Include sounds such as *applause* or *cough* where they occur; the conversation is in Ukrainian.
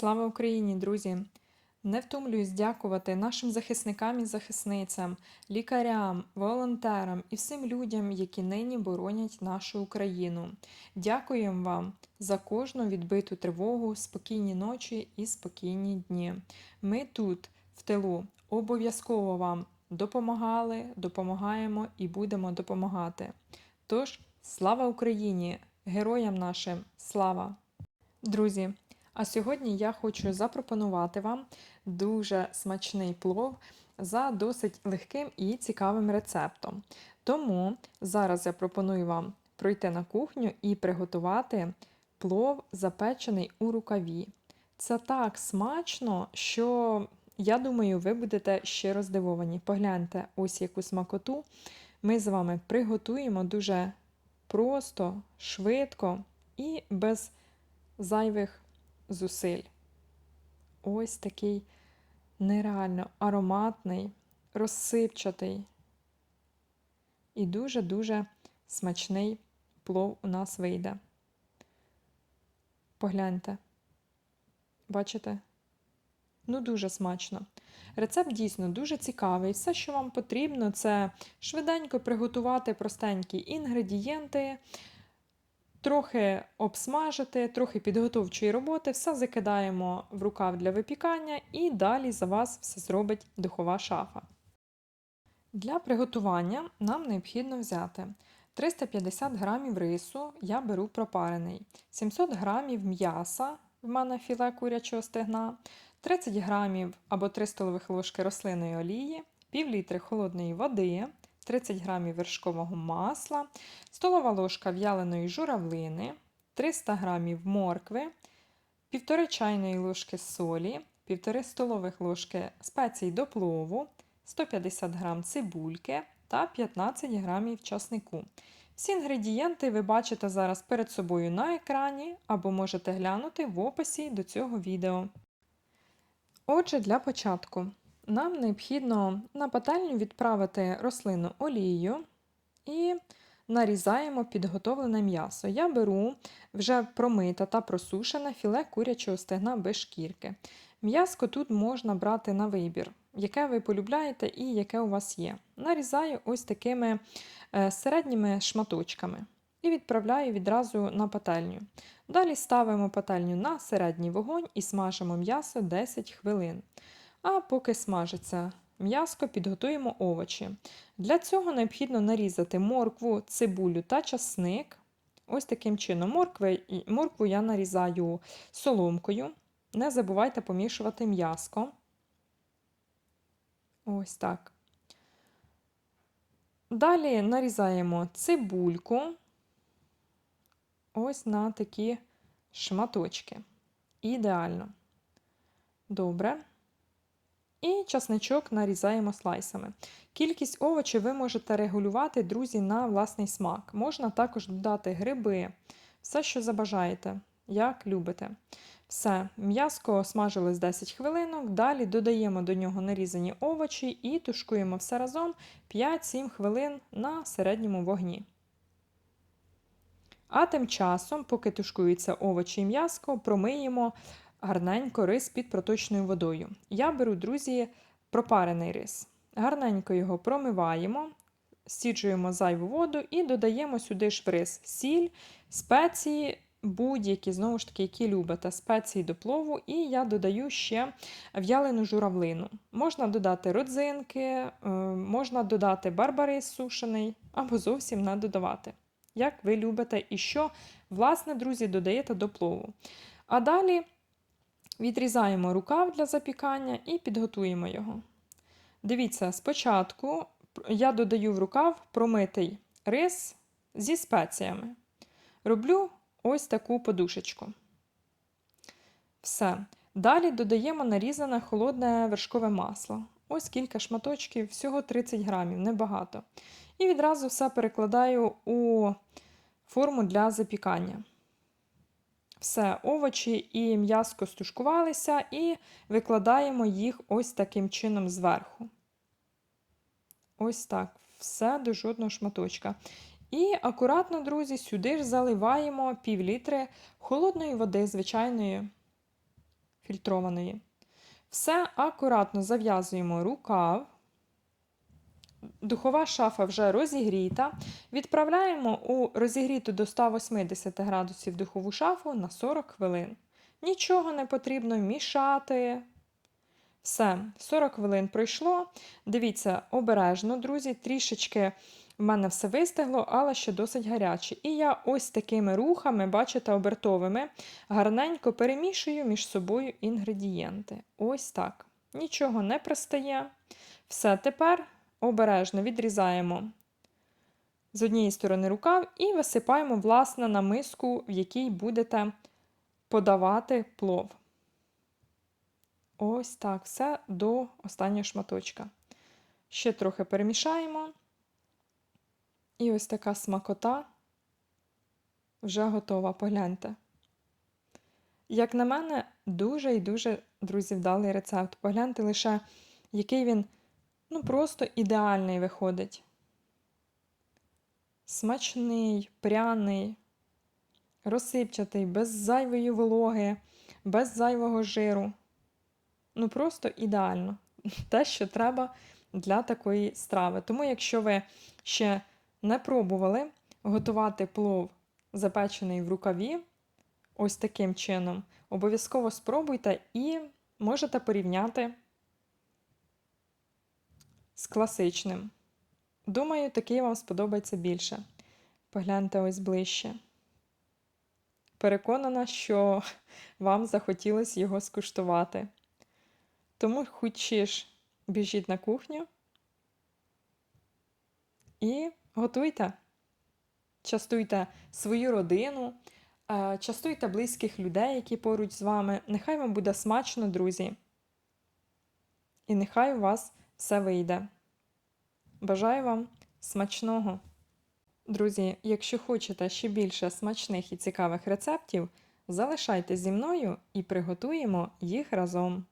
Слава Україні, друзі! Не втомлююсь дякувати нашим захисникам і захисницям, лікарям, волонтерам і всім людям, які нині боронять нашу Україну. Дякуємо вам за кожну відбиту тривогу, спокійні ночі і спокійні дні. Ми тут, в тилу, обов'язково вам допомагали, допомагаємо і будемо допомагати. Тож, слава Україні! Героям нашим слава! Друзі! А сьогодні я хочу запропонувати вам дуже смачний плов за досить легким і цікавим рецептом. Тому зараз я пропоную вам пройти на кухню і приготувати плов, запечений у рукаві. Це так смачно, що я думаю, ви будете щиро здивовані. Погляньте, ось яку смакоту ми з вами приготуємо дуже просто, швидко і без зайвих зусиль. Ось такий нереально ароматний, розсипчатий і дуже-дуже смачний плов у нас вийде. Погляньте. Бачите? Ну, дуже смачно. Рецепт дійсно дуже цікавий. Все, що вам потрібно, це швиденько приготувати простенькі інгредієнти, трохи обсмажити, трохи підготовчої роботи, все закидаємо в рукав для випікання і далі за вас все зробить духова шафа. Для приготування нам необхідно взяти 350 г рису, я беру пропарений, 700 г м'яса, в мене філе курячого стегна, 30 г або 3 столових ложки рослинної олії, пів літри холодної води, 30 г вершкового масла, столова ложка в'яленої журавлини, 300 г моркви, 1,5 чайної ложки солі, 1,5 столових ложки спецій до плову, 150 г цибульки та 15 г часнику. Всі інгредієнти ви бачите зараз перед собою на екрані або можете глянути в описі до цього відео. Отже, для початку нам необхідно на пательню відправити рослинну олію і нарізаємо підготовлене м'ясо. Я беру вже промите та просушене філе курячого стегна без шкірки. М'яско тут можна брати на вибір, яке ви полюбляєте і яке у вас є. Нарізаю ось такими е, середніми шматочками і відправляю відразу на пательню. Далі ставимо пательню на середній вогонь і смажимо м'ясо 10 хвилин. А поки смажиться м'яско, підготуємо овочі. Для цього необхідно нарізати моркву, цибулю та часник. Ось таким чином моркви, моркву я нарізаю соломкою. Не забувайте помішувати м'яско. Ось так. Далі нарізаємо цибульку ось на такі шматочки. Ідеально. Добре. І часничок нарізаємо слайсами. Кількість овочів ви можете регулювати, друзі, на власний смак. Можна також додати гриби, все, що забажаєте, як любите. Все, м'язко смажилось 10 хвилинок, далі додаємо до нього нарізані овочі і тушкуємо все разом 5-7 хвилин на середньому вогні. А тим часом, поки тушкуються овочі і м'яско, промиємо гарненько рис під проточною водою. Я беру, друзі, пропарений рис. Гарненько його промиваємо, стіджуємо зайву воду і додаємо сюди ж в рис сіль, спеції, будь-які, знову ж таки, які любите, спеції до плову, і я додаю ще в'ялену журавлину. Можна додати родзинки, е, можна додати барбарис сушений, або зовсім не додавати. Як ви любите і що, власне, друзі, додаєте до плову. А далі Відрізаємо рукав для запікання і підготуємо його. Дивіться, спочатку я додаю в рукав промитий рис зі спеціями. Роблю ось таку подушечку. Все. Далі додаємо нарізане холодне вершкове масло. Ось кілька шматочків, всього 30 грамів, небагато. І відразу все перекладаю у форму для запікання. Все, овочі і м'яско стушкувалися, і викладаємо їх ось таким чином зверху. Ось так, все до жодного шматочка. І акуратно, друзі, сюди ж заливаємо пів літри холодної води, звичайної. фільтрованої. Все акуратно зав'язуємо рукав. Духова шафа вже розігріта. Відправляємо у розігріту до 180 градусів духову шафу на 40 хвилин. Нічого не потрібно мішати. Все, 40 хвилин пройшло. Дивіться, обережно, друзі, трішечки в мене все вистигло, але ще досить гаряче. І я ось такими рухами, бачите, обертовими, гарненько перемішую між собою інгредієнти. Ось так. Нічого не пристає. Все, тепер обережно відрізаємо з однієї сторони рукав і висипаємо, власне, на миску, в якій будете подавати плов. Ось так, все до останнього шматочка. Ще трохи перемішаємо. І ось така смакота вже готова, погляньте. Як на мене, дуже і дуже, друзі, вдалий рецепт. Погляньте лише, який він ну, просто ідеальний виходить. Смачний, пряний, розсипчатий, без зайвої вологи, без зайвого жиру. Ну, просто ідеально. *laughs* Те, що треба для такої страви. Тому, якщо ви ще не пробували готувати плов, запечений в рукаві, ось таким чином, обов'язково спробуйте і можете порівняти з класичним. Думаю, такий вам сподобається більше. Погляньте ось ближче. Переконана, що *laughs* вам захотілося його скуштувати. Тому хочеш біжіть на кухню і готуйте. Частуйте свою родину, частуйте близьких людей, які поруч з вами. Нехай вам буде смачно, друзі. І нехай у вас все вийде. Бажаю вам смачного! Друзі, якщо хочете ще більше смачних і цікавих рецептів, залишайте зі мною і приготуємо їх разом.